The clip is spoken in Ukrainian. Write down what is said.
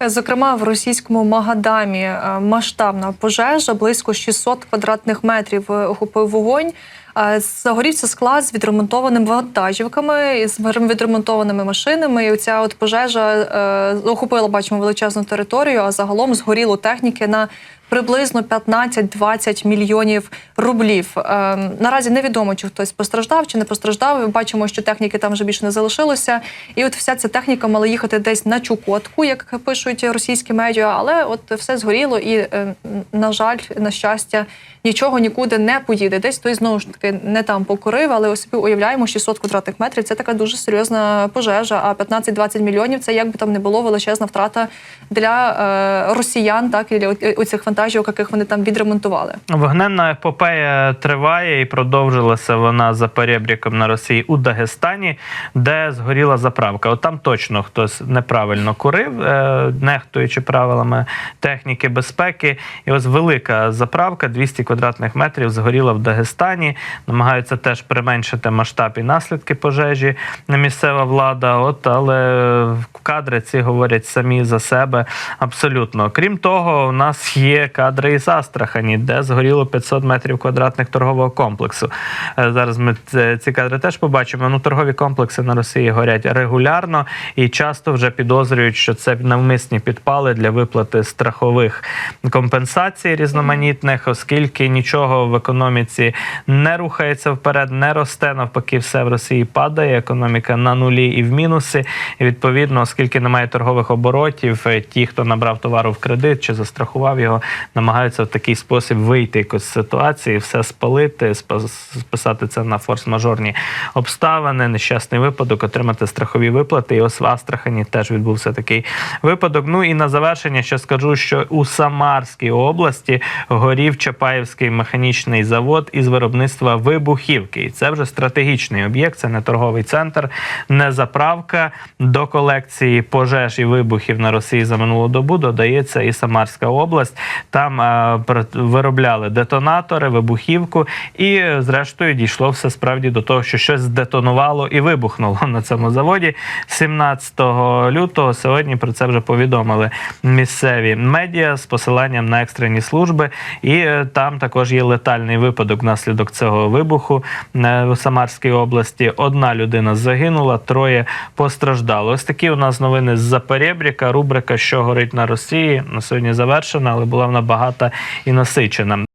Зокрема, в російському Магадамі е, масштабна пожежа близько 600 квадратних метрів е, охопив вогонь. Е, Загорівся склад з відремонтованими вантажівками, з відремонтованими машинами. І оця от пожежа охопила, бачимо, величезну територію, а загалом згоріло техніки на приблизно 15-20 мільйонів рублів. Е, наразі невідомо, чи хтось постраждав, чи не постраждав. Ми бачимо, що техніки там вже більше не залишилося. І от вся ця техніка мала їхати десь на Чукотку, як пишуть російські медіа, але от все згоріло, і е, на жаль, на щастя, нічого нікуди не поїде. Десь той знову ж таки не там покорив, але ось собі уявляємо 600 квадратних метрів. Це така дуже серйозна пожежа. А 15-20 мільйонів це як би там не було величезна втрата для е, росіян, так і для оцих вантажівок, яких вони там відремонтували. Вогненна епопея триває і продовжилася вона за перебріком на Росії у Дагестані, де згоріла заправка. От там точно хтось неправильно курив, е, нехтуючи правилами техніки безпеки. І ось велика заправка 200 квадратних метрів згоріла в Дагестані. Намагаються теж применшити масштаб і наслідки пожежі місцева влада. От але кадри ці говорять самі за себе абсолютно. Крім того, у нас є кадри із Астрахані, де згоріло 500 метрів квадратних торгового комплексу. Е, Зараз ми ці кадри теж побачимо. Ну, торгові комплекси на Росії горять регулярно і часто вже підозрюють, що це навмисні підпали для виплати страхових компенсацій різноманітних, оскільки нічого в економіці не рухається вперед, не росте. Навпаки, все в Росії падає. Економіка на нулі і в мінуси. І відповідно, оскільки немає торгових оборотів, е, ті, хто набрав товару в кредит чи застрахував його, намагаються в такий спосіб вийти якось з ситуації, все спалити, спа- списати це на форс-мажорні обставини, нещасний випадок, отримати страхові виплати. І ось в Астрахані теж відбувся такий випадок. Ну і на завершення ще скажу, що у Самарській області горів Чапаєвський механічний завод із виробництва вибухівки. І це вже стратегічний об'єкт, це не торговий центр, не заправка. До колекції пожеж і вибухів на Росії за минулу добу додається і Самарська область. Там е, виробляли детонатори, вибухівку, і зрештою дійшло все справді до того, що щось здетонувало і вибухнуло на цьому заводі. 17 лютого сьогодні про це вже повідомили місцеві медіа з посиланням на екстрені служби. І е, там також є летальний випадок внаслідок цього вибуху е, у Самарській області. Одна людина загинула, троє постраждало. Ось такі у нас новини з-за перебріка. Рубрика Що горить на Росії на сьогодні завершена, але була вона багата і насичена.